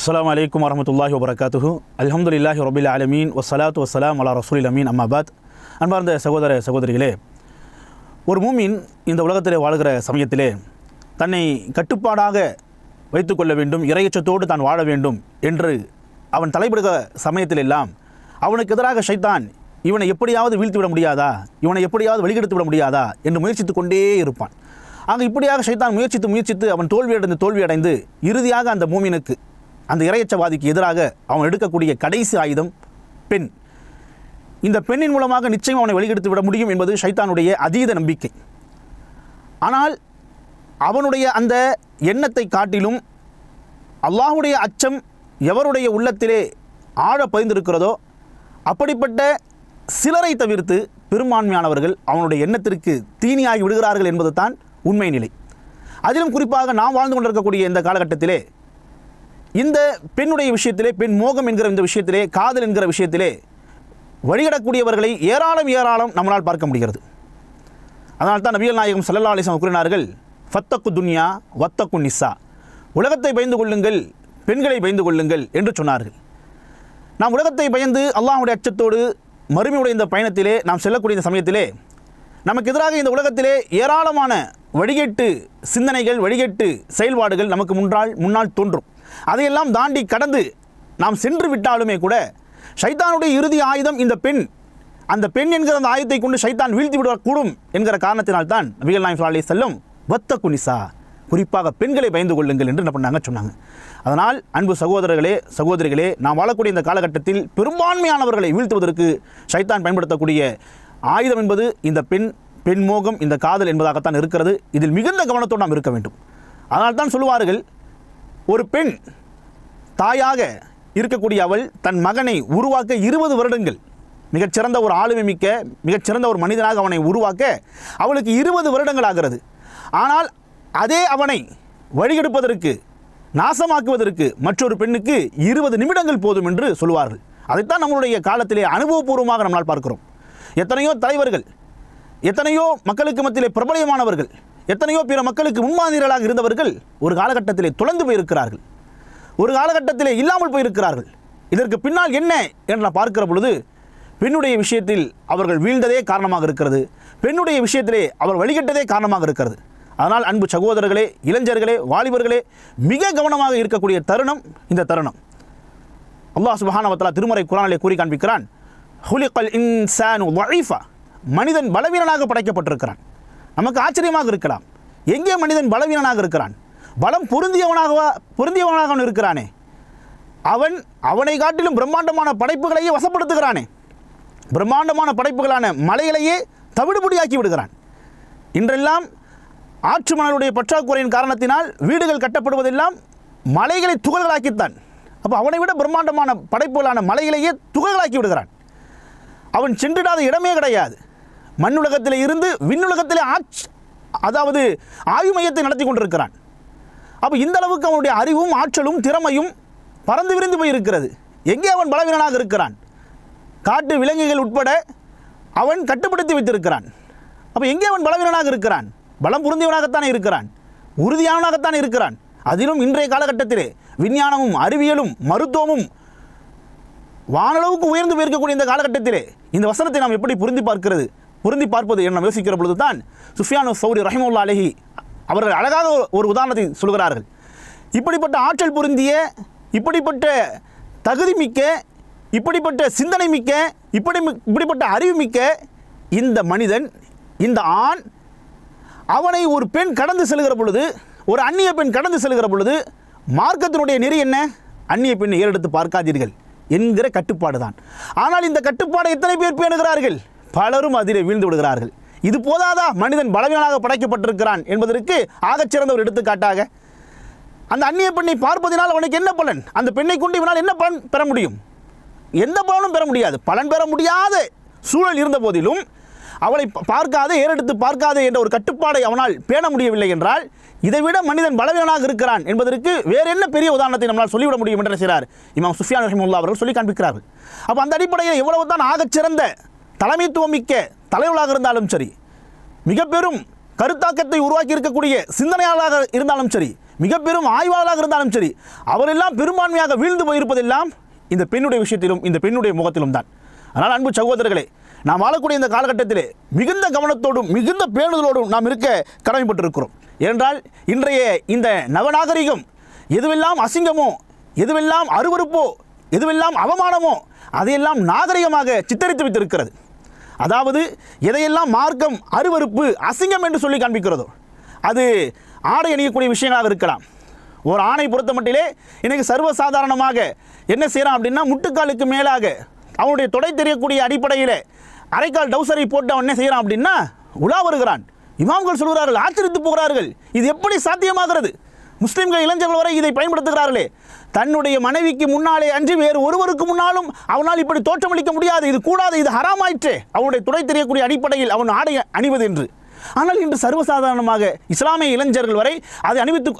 அஸ்லாம் அலைக்கும் வரமத்துல்லாஹி வபரகாத்துஹு அல்ஹம்துலில்லாஹி ரபில் ஆலமீன் வசலாத்து வசலாம் அலா ரசூலில் அமீன் அம்மாபாத் அன்பார்ந்த சகோதர சகோதரிகளே ஒரு மூமின் இந்த உலகத்திலே வாழ்கிற சமயத்திலே தன்னை கட்டுப்பாடாக வைத்துக்கொள்ள வேண்டும் இறையச்சத்தோடு தான் வாழ வேண்டும் என்று அவன் தலைப்படுகிற சமயத்திலெல்லாம் அவனுக்கு எதிராக ஷைத்தான் இவனை எப்படியாவது வீழ்த்தி விட முடியாதா? இவனை எப்படியாவது வெளிக்கெடுத்து விட முடியாதா? என்று முயற்சித்து கொண்டே இருப்பான். ஆக இப்படியாக ஷைத்தான் முயற்சித்து முயற்சித்து அவன் தோல்வியடைந்து தோல்வியடைந்து இறுதியாக அந்த மூமினுக்கு அந்த இறையச்சவாதிக்கு எதிராக அவன் எடுக்கக்கூடிய கடைசி ஆயுதம் பெண். இந்த பெண்ணின் மூலமாக நிச்சயம் அவனை வெளியெடுத்து விட முடியும் என்பது ஷைத்தானுடைய அதீத நம்பிக்கை. ஆனால் அவனுடைய அந்த எண்ணத்தை காட்டிலும் அல்லாஹுடைய அச்சம் எவருடைய உள்ளத்திலே ஆழ பதிந்திருக்கிறதோ அப்படிப்பட்ட சிலரை தவிர்த்து பெரும்பான்மையானவர்கள் அவனுடைய எண்ணத்திற்கு தீனியாகி விடுகிறார்கள் என்பது தான் உண்மை நிலை. அதிலும் குறிப்பாக நாம் வாழ்ந்து கொண்டிருக்கக்கூடிய இந்த காலகட்டத்திலே இந்த பெண்ணுடைய விஷயத்திலே பெண் மோகம் என்கிற இந்த விஷயத்திலே காதல் என்கிற விஷயத்திலே வழிகடக்கூடியவர்களை ஏராளம் ஏராளம் நம்மளால் பார்க்க முடிகிறது. அதனால் தான் நபியல் நாயகம் சல்லல்லா அலிஸ்லாம் கூறினார்கள் ஃபத்தக்கு துன்யா வத்தக்கு நிஸ்ஸா. உலகத்தை பயந்து கொள்ளுங்கள் பெண்களை பயந்து கொள்ளுங்கள் என்று சொன்னார்கள். நாம் உலகத்தை பயந்து அல்லாஹுடைய அச்சத்தோடு மறுமையுடைய இந்த பயணத்திலே நாம் செல்லக்கூடிய இந்த சமயத்திலே நமக்கு எதிராக இந்த உலகத்திலே ஏராளமான வழிகேட்டு சிந்தனைகள் வழிகேட்டு செயல்பாடுகள் நமக்கு முன்னால் முன்னால் தோன்றும். அதையெல்லாம் தாண்டி கடந்து நாம் சென்று விட்டாலுமே கூட சைத்தானுடைய இறுதி ஆயுதம் இந்த பெண். அந்த பெண் என்கிற அந்த ஆயுதத்தை கொண்டு ஷைத்தான் வீழ்த்தி விடக்கூடும் என்கிற காரணத்தினால்தான் நபிகள் நாயம் சொல்லி செல்லும் வத்த குனிசா குறிப்பாக பெண்களை பயந்து கொள்ளுங்கள் என்று என்ன பண்ணாங்க சொன்னாங்க. அதனால் அன்பு சகோதரர்களே சகோதரிகளே நாம் வாழக்கூடிய இந்த காலகட்டத்தில் பெரும்பான்மையானவர்களை வீழ்த்துவதற்கு சைத்தான் பயன்படுத்தக்கூடிய ஆயுதம் என்பது இந்த பெண் பெண் மோகம் இந்த காதல் என்பதாகத்தான் இருக்கிறது. இதில் மிகுந்த கவனத்தோடு நாம் இருக்க வேண்டும். அதனால் தான் சொல்லுவார்கள் ஒரு பெண் தாயாக இருக்கக்கூடிய அவள் தன் மகனை உருவாக்க இருபது வருடங்கள். மிகச்சிறந்த ஒரு ஆளுமை மிக்க மிகச்சிறந்த ஒரு மனிதனாக அவனை உருவாக்க அவளுக்கு இருபது வருடங்கள் ஆகிறது. ஆனால் அதே அவனை வழிகெடுப்பதற்கு நாசமாக்குவதற்கு மற்றொரு பெண்ணுக்கு இருபது நிமிடங்கள் போதும் என்று சொல்லுவார்கள். அதைத்தான் நம்மளுடைய காலத்திலே அனுபவபூர்வமாக நம்மால் பார்க்கிறோம். எத்தனையோ தலைவர்கள் எத்தனையோ மக்களுக்கு மத்தியிலே பிரபலமானவர்கள் எத்தனையோ பிற மக்களுக்கு முன்மாதிரிகளாக இருந்தவர்கள் ஒரு காலகட்டத்திலே தொலைந்து போயிருக்கிறார்கள். ஒரு காலகட்டத்திலே இல்லாமல் போயிருக்கிறார்கள். இதற்கு பின்னால் என்ன என்று நான் பார்க்கிற பொழுது பெண்ணுடைய விஷயத்தில் அவர்கள் வீழ்ந்ததே காரணமாக இருக்கிறது. பெண்ணுடைய விஷயத்திலே அவர் வழிகட்டதே காரணமாக இருக்கிறது. அதனால் அன்பு சகோதரர்களே இளைஞர்களே வாலிபர்களே மிக கவனமாக இருக்கக்கூடிய தருணம் இந்த தருணம். அல்லாஹ் சுபஹானவத்தலா திருமறை குரானிலே கூறி காண்பிக்கிறான் ஹுலிகல் இன்சானு வழிஃபா மனிதன் பலவீனனாக படைக்கப்பட்டிருக்கிறான். நமக்கு ஆச்சரியமாக இருக்கலாம். எங்கே மனிதன் பலவீனனாக இருக்கிறான்? பலம் பொருந்தியவனாகவா பொருந்தியவனாக அவன் இருக்கிறானே? அவன் அவனை காட்டிலும் பிரம்மாண்டமான படைப்புகளையே வசப்படுத்துகிறானே? பிரம்மாண்டமான படைப்புகளான மலைகளையே தவிடுபடியாக்கி விடுகிறான். இன்றெல்லாம் ஆற்று மணலுடைய பற்றாக்குறையின் காரணத்தினால் வீடுகள் கட்டப்படுவதெல்லாம் மலைகளை துகள்களாக்கித்தான். அப்போ அவனை விட பிரம்மாண்டமான படைப்புகளான மலைகளையே துகள்களாக்கி விடுகிறான். அவன் சென்றிடாத இடமே கிடையாது. மண்ணுலகத்தில் இருந்து விண்ணுலகத்திலே ஆட்சி அதாவது ஆய்வு மையத்தை நடத்தி கொண்டிருக்கிறான். அப்போ இந்த அளவுக்கு அவனுடைய அறிவும் ஆற்றலும் திறமையும் பறந்து விரிந்து போயிருக்கிறது. எங்கே அவன் பலவீனனாக இருக்கிறான்? காட்டு விலங்குகள் உட்பட அவன் கட்டுப்படுத்தி வைத்திருக்கிறான். அப்போ எங்கே அவன் பலவீனனாக இருக்கிறான்? பலம் புரிந்தவனாகத்தானே இருக்கிறான். உறுதியானவனாகத்தானே இருக்கிறான். அதிலும் இன்றைய காலகட்டத்திலே விஞ்ஞானமும் அறிவியலும் மருத்துவமும் வானளவுக்கு உயர்ந்து போயிருக்கக்கூடிய இந்த காலகட்டத்திலே இந்த வசனத்தை நாம் எப்படி புரிந்து பார்க்கிறது? பொருந்தி பார்ப்பது என யோசிக்கிற பொழுது தான் சுஃபியானு சௌரி ரஹிமுல்லா அலஹி அவர்கள் அழகாக ஒரு உதாரணத்தை சொல்கிறார்கள். இப்படிப்பட்ட ஆற்றல் பொருந்திய இப்படிப்பட்ட தகுதி மிக்க இப்படிப்பட்ட சிந்தனை மிக்க இப்படி இப்படிப்பட்ட அறிவு மிக்க இந்த மனிதன் இந்த ஆண் அவனை ஒரு பெண் கடந்து செல்கிற பொழுது ஒரு அந்நிய பெண் கடந்து செல்கிற பொழுது மார்க்கத்தினுடைய நெறி என்ன? அந்நிய பெண்ணை ஏறெடுத்து பார்க்காதீர்கள் என்கிற கட்டுப்பாடு தான் ஆனால் இந்த கட்டுப்பாடை எத்தனை பேர் பேணுகிறார்கள்? பலரும் அதிலே வீழ்ந்து விடுகிறார்கள். இது போதாதா? மனிதன் பலவீனாக படைக்கப்பட்டிருக்கிறான் என்பதற்கு ஆகச்சிறந்த ஒரு எடுத்துக்காட்டாக அந்த அந்நிய பெண்ணை பார்ப்பதினால் அவனுக்கு என்ன பலன்? அந்த பெண்ணை கொண்டு இவனால் என்ன பலன் பெற முடியும்? எந்த பலனும் பெற முடியாது. பலன் பெற முடியாத சூழல் இருந்த போதிலும் அவளை பார்க்காதே ஏறெடுத்து பார்க்காதே என்ற ஒரு கட்டுப்பாடை அவனால் பேண முடியவில்லை என்றால் இதைவிட மனிதன் பலவீனனாக இருக்கிறான் என்பதற்கு வேறு என்ன பெரிய உதாரணத்தை நம்மளால் சொல்லிவிட முடியும் என்று செய்கிறார் இமாம் சுஃபியான் ரஹிமுல்லா அவர்கள் சொல்லி காண்பிக்கிறார்கள். அப்போ அந்த அடிப்படையில் எவ்வளவு தான் ஆகச்சிறந்த தலைமைத்துவம் மிக்க தலைவர்களாக இருந்தாலும் சரி மிக பெரும் கருத்தாக்கத்தை உருவாக்கி இருக்கக்கூடிய சிந்தனையாளராக இருந்தாலும் சரி மிக பெரும் ஆய்வாளராக இருந்தாலும் சரி அவரெல்லாம் பெரும்பான்மையாக வீழ்ந்து போயிருப்பதெல்லாம் இந்த பெண்ணுடைய விஷயத்திலும் இந்த பெண்ணுடைய முகத்திலும் தான். அதனால் அன்பு சகோதரர்களே நாம் வாழக்கூடிய இந்த காலகட்டத்திலே மிகுந்த கவனத்தோடும் மிகுந்த பேணுதலோடும் நாம் இருக்க கடமைப்பட்டிருக்கிறோம். ஏனென்றால் இன்றைய இந்த நவநாகரிகம் எதுவெல்லாம் அசிங்கமோ எதுவெல்லாம் அருவருப்போ எதுவெல்லாம் அவமானமோ அதையெல்லாம் நாகரிகமாக சித்தரித்து வைத்திருக்கிறது. அதாவது எதையெல்லாம் மார்க்கம் அருவருப்பு அசிங்கம் என்று சொல்லி காண்பிக்கிறதோ அது ஆடை அணியக்கூடிய விஷயங்களாக இருக்கலாம். ஒரு ஆணை பொறுத்த மட்டிலே இன்னைக்கு சர்வசாதாரணமாக என்ன செய்கிறான் அப்படின்னா முட்டுக்காலுக்கு மேலாக அவனுடைய தொடை தெரியக்கூடிய அடிப்படையில் அரைக்கால் டவுசரை போட்டு அவன் என்ன செய்கிறான் அப்படின்னா உலா வருகிறான். இமாம்கள் சொல்கிறார்கள் ஆச்சரித்து போகிறார்கள். இது எப்படி சாத்தியமாகிறது? முஸ்லீம்கள் இளைஞர்கள் வரை இதை பயன்படுத்துகிறார்களே. தன்னுடைய மனைவிக்கு முன்னாலே அன்றி வேறு ஒருவருக்கு முன்னாலும் அவனால் இப்படி தோற்றமளிக்க முடியாது. இது கூடாது இது ஹராமாயிற்றே. அவனுடைய துணை தெரியக்கூடிய அடிப்படையில் அவன் ஆடை அணிவது என்று. ஆனால் இன்று சர்வசாதாரணமாக இஸ்லாமிய இளைஞர்கள் வரை அதை அணிவித்து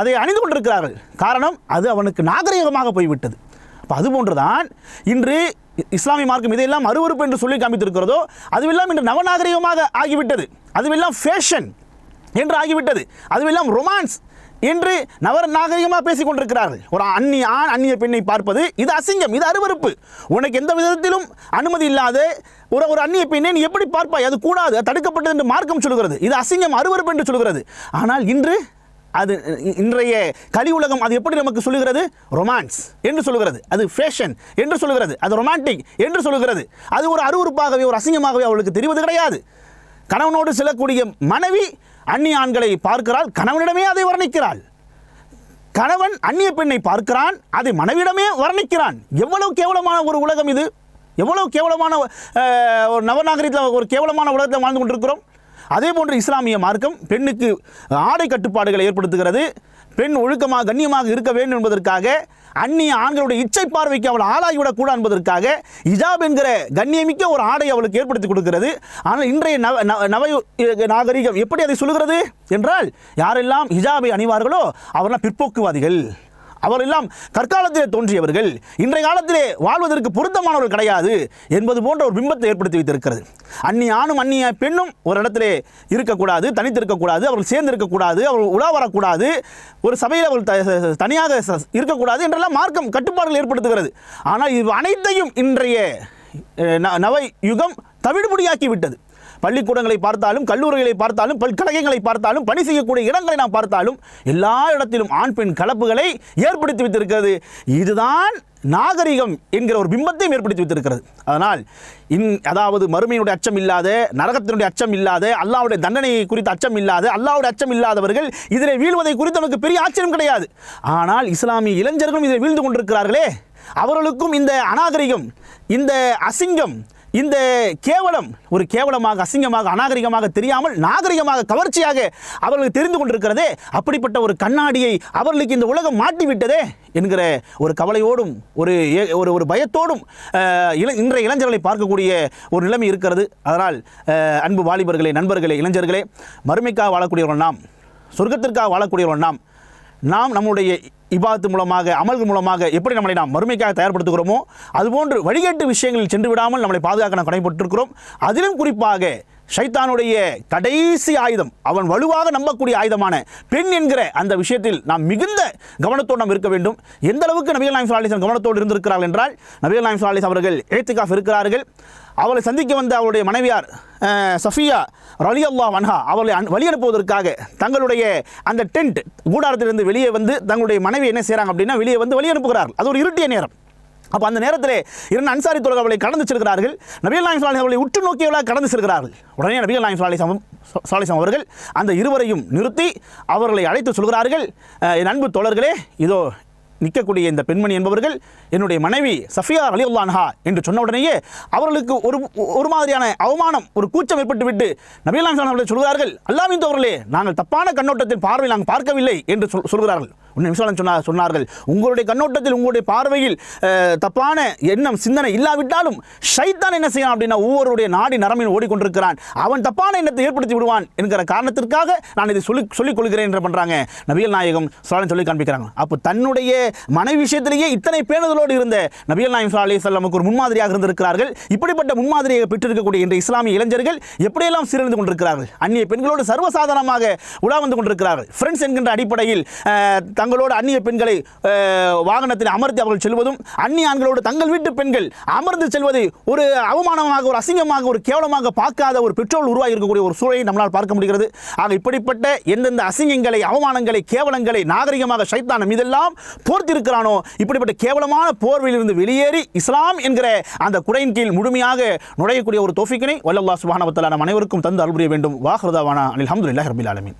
அதை அணிந்து கொண்டிருக்கிறார்கள். காரணம் அது அவனுக்கு நாகரிகமாக போய்விட்டது. அப்போ அது போன்றுதான் இன்று இஸ்லாமிய மார்க்கம் இதையெல்லாம் அருவறுப்பு என்று சொல்லி காமித்திருக்கிறதோ அதுவெல்லாம் இன்று நவநாகரிகமாக ஆகிவிட்டது. அதுவெல்லாம் ஃபேஷன் என்று ஆகிவிட்டது. அதுவெல்லாம் ரொமான்ஸ் என்று நவர நாகரிகமாக பேசிக் கொண்டிருக்கிறார்கள் ஒரு அந்நிய ஆண் அந்நிய பெண்ணை பார்ப்பது இது அசிங்கம் இது அருவருப்பு. உனக்கு எந்த விதத்திலும் அனுமதி இல்லாத ஒரு ஒரு அந்நிய பெண்ணை நீ எப்படி பார்ப்பாய்? அது கூடாது தடுக்கப்பட்டது என்று மார்க்கம் சொல்கிறது இது அசிங்கம் அருவருப்பு என்று சொல்கிறது ஆனால் இன்று அது இன்றைய கலி உலகம் அது எப்படி நமக்கு சொல்லுகிறது? ரொமான்ஸ் என்று சொல்லுகிறது. அது ஃபேஷன் என்று சொல்லுகிறது. அது ரொமான்டிக் என்று சொல்லுகிறது. அது ஒரு அருவருப்பாகவே ஒரு அசிங்கமாகவே அவளுக்கு தெரிவது கிடையாது. கணவனோடு செல்லக்கூடிய மனைவி அந்நிய ஆண்களை பார்க்கிறாள் கணவனிடமே அதை வர்ணிக்கிறாள். கணவன் அந்நிய பெண்ணை பார்க்கிறான் அதை மனைவிடமே வர்ணிக்கிறான். எவ்வளவு கேவலமான ஒரு உலகம் இது? எவ்வளவு கேவலமான ஒரு நவநாகரிகத்தில் ஒரு கேவலமான உலகத்தில் வாழ்ந்து கொண்டிருக்கிறோம்? அதே போன்று இஸ்லாமிய மார்க்கம் பெண்ணுக்கு ஆடை கட்டுப்பாடுகளை ஏற்படுத்துகிறது. பெண் ஒழுக்கமாக கண்ணியமாக இருக்க வேண்டும் என்பதற்காக அந்நிய ஆண்களுடைய இச்சை பார்வைக்கு அவள் ஆளாகிவிடக் கூடாது என்பதற்காக இஜாப் என்கிற கண்ணியமிக்க ஒரு ஆடை அவளுக்கு ஏற்படுத்தி கொடுக்கிறது. ஆனால் இன்றைய நவ நவ- நவ நாகரிகம் எப்படி அதை சொல்கிறது என்றால் யாரெல்லாம் ஹிஜாபை அணிவார்களோ அவரெல்லாம் பிற்போக்குவாதிகள். அவரெல்லாம் கற்காலத்திலே தோன்றியவர்கள் இன்றைய காலத்திலே வாழ்வதற்கு பொருத்தமானவர்கள் கிடையாது என்பது போன்ற ஒரு பிம்பத்தை ஏற்படுத்தி வைத்திருக்கிறது. அந்நிய ஆணும் அந்நிய பெண்ணும் ஒரு இடத்திலே இருக்கக்கூடாது தனித்து இருக்கக்கூடாது அவர்கள் சேர்ந்து இருக்கக்கூடாது அவர்கள் உலா வரக்கூடாது ஒரு சபையில் அவர்கள் த- தனியாக இருக்கக்கூடாது என்றெல்லாம் மார்க்கம் கட்டுப்பாடுகள் ஏற்படுத்துகிறது. ஆனால் இது அனைத்தையும் இன்றைய ந- நவ யுகம் தவிடுபடியாக்கி விட்டது. பள்ளிக்கூடங்களை பார்த்தாலும் கல்லூரிகளை பார்த்தாலும் பல்கலைகளை பார்த்தாலும் பணி செய்யக்கூடிய இடங்களை நாம் பார்த்தாலும் எல்லா இடத்திலும் ஆண் பெண் கலப்புகளை ஏற்படுத்தி வைத்திருக்கிறது. இதுதான் நாகரிகம் என்கிற ஒரு பிம்பத்தையும் ஏற்படுத்தி வைத்திருக்கிறது. அதனால் இன் அதாவது மறுமையினுடைய அச்சம் இல்லாத நரகத்தினுடைய அச்சம் இல்லாத அல்லாவுடைய தண்டனையை குறித்த அச்சம் இல்லாத அல்லாவுடைய அச்சம் இல்லாதவர்கள் இதில் வீழ்வதை குறித்து நமக்கு பெரிய ஆச்சரியம் கிடையாது. ஆனால் இஸ்லாமிய இளைஞர்களும் இதில் வீழ்ந்து கொண்டிருக்கிறார்களே. அவர்களுக்கும் இந்த அநாகரிகம் இந்த அசிங்கம் இந்த கேவலம் ஒரு கேவலமாக அசிங்கமாக அநாகரிகமாக தெரியாமல் நாகரிகமாக கவர்ச்சியாக அவர்களுக்கு தெரிந்து கொண்டிருக்கிறதே அப்படிப்பட்ட ஒரு கண்ணாடியை அவர்களுக்கு இந்த உலகம் மாட்டிவிட்டதே என்கிற ஒரு கவலையோடும் ஒரு ஏ- ஒரு ஒரு பயத்தோடும் இள இன்றைய இளைஞர்களை பார்க்கக்கூடிய ஒரு நிலைமை இருக்கிறது. அதனால் அன்பு வாலிபர்களே நண்பர்களே இளைஞர்களே மறுமைக்காக வாழக்கூடியவர்கள் நாம் சொர்க்கத்திற்காக வாழக்கூடியவர்கள் நாம் நாம் நம்முடைய இபாத்து மூலமாக அமல்கள் மூலமாக எப்படி நம்மளை நாம் மறுமைக்காக தயார்படுத்துகிறோமோ அதுபோன்று வழிகேட்டு விஷயங்களில் சென்று விடாமல் நம்மளை பாதுகாக்க நாம் கடைபட்டிருக்கிறோம். அதிலும் குறிப்பாக ஷைத்தானுடைய கடைசி ஆயுதம் அவன் வலுவாக நம்பக்கூடிய ஆயுதமான பெண் என்கிற அந்த விஷயத்தில் நாம் மிகுந்த கவனத்தோடு நாம் இருக்க வேண்டும். எந்த அளவுக்கு நபிகள் நாயம் சாலிசன் கவனத்தோடு இருந்திருக்கிறார்கள் என்றால் நபிகள் நாயம் சாலிஸ் அவர்கள் ஏத்திகாஃப் இருக்கிறார்கள். அவளை சந்திக்க வந்த அவருடைய மனைவியார் சஃபியா ரலி அல்லா வன்ஹா அவளை அன்- வழி அனுப்புவதற்காக தங்களுடைய அந்த டென்ட் கூடாரத்திலிருந்து வெளியே வந்து தங்களுடைய மனைவி என்ன செய்கிறாங்க அப்படின்னா வெளியே வந்து வழி அனுப்புகிறார்கள் அது ஒரு இருட்டிய நேரம். அப்போ அந்த நேரத்தில் இரண்டு அன்சாரி தோழர்கள் அவளை கடந்து செல்கிறார்கள். நபிகள் நாயம் சாலிஸ் அவர்களை உற்று நோக்கியவர்களாக கடந்து செல்கிறார்கள். உடனே நபிகள் நாயம் சாலிசம் சாலிசம் அவர்கள் அந்த இருவரையும் நிறுத்தி அவர்களை அழைத்து சொல்கிறார்கள். நண்பு என் அன்பு தோழர்களே இதோ நிற்கக்கூடிய இந்த பெண்மணி என்பவர்கள் என்னுடைய மனைவி சஃபியா அலி அன்ஹா என்று சொன்ன உடனேயே அவர்களுக்கு ஒரு ஒரு மாதிரியான அவமானம் ஒரு கூச்சம் ஏற்பட்டு விட்டு நபீலான் அவர்கள் சொல்கிறார்கள் அல்லாவின் தோழர்களே நாங்கள் தப்பான கண்ணோட்டத்தில் பார்வை நாங்கள் பார்க்கவில்லை என்று சொல் சொல்கிறார்கள். உன்னை விசாலம் சொன்னார் சொன்னார்கள். உங்களுடைய கண்ணோட்டத்தில் உங்களுடைய பார்வையில் தப்பான எண்ணம் சிந்தனை இல்லாவிட்டாலும் ஷைத்தான் என்ன செய்யலாம் அப்படின்னா ஒவ்வொருடைய நாடி நரம்பில் ஓடிக்கொண்டிருக்கிறான். அவன் தப்பான எண்ணத்தை ஏற்படுத்தி விடுவான் என்கிற காரணத்திற்காக நான் இதை சொல்லி சொல்லிக் கொள்கிறேன் என்று பண்ணுறாங்க நபிகள் நாயகம். சலான் சொல்லி காண்பிக்கிறாங்க. அப்போ தன்னுடைய மனைவி விஷயத்திலேயே இத்தனை பேணுதலோடு இருந்த நபியல் நாயம் ஸல்லல்லாஹு அலி வஸல்லமுக்கு ஒரு முன்மாதிரியாக இருந்திருக்கிறார்கள். இப்படிப்பட்ட முன்மாதிரியை பெற்றிருக்கக்கூடிய இன்றைய இஸ்லாமிய இளைஞர்கள் எப்படியெல்லாம் சீரழிந்து கொண்டிருக்கிறார்கள்? அந்நிய பெண்களோடு சர்வசாதாரணமாக உலா வந்து கொண்டிருக்கிறார்கள். ஃப்ரெண்ட்ஸ் என்கின்ற அடிப்படையில் அஹ், தங்களோடு அந்நிய பெண்களை வாகனத்தில் அமர்த்தி அவர்கள் செல்வதும் அந்நிய ஆண்களோடு தங்கள் வீட்டு பெண்கள் அமர்ந்து செல்வதை ஒரு அவமானமாக ஒரு அசிங்கமாக ஒரு கேவலமாக பார்க்காத ஒரு பெற்றோர் உருவாகி இருக்கக்கூடிய ஒரு சூழலை நம்மளால் பார்க்க முடிகிறது. ஆக இப்படிப்பட்ட எந்தெந்த அசிங்கங்களை அவமானங்களை கேவலங்களை நாகரிகமாக சைத்தான் மீதெல்லாம் போர்த்திருக்கிறானோ இப்படிப்பட்ட கேவலமான போர்வையிலிருந்து வெளியேறி இஸ்லாம் என்கிற அந்த குடையின் கீழ் முழுமையாக நுழையக்கூடிய ஒரு தோஃபிக்கினை வல்லல்லா சுப்ஹானஹு நம் அனைவருக்கும் தந்து அருள் வேண்டும். வாஹ்ரதாவானா அல்ஹம்துலில்லாஹி ரபில் ஆலமின்.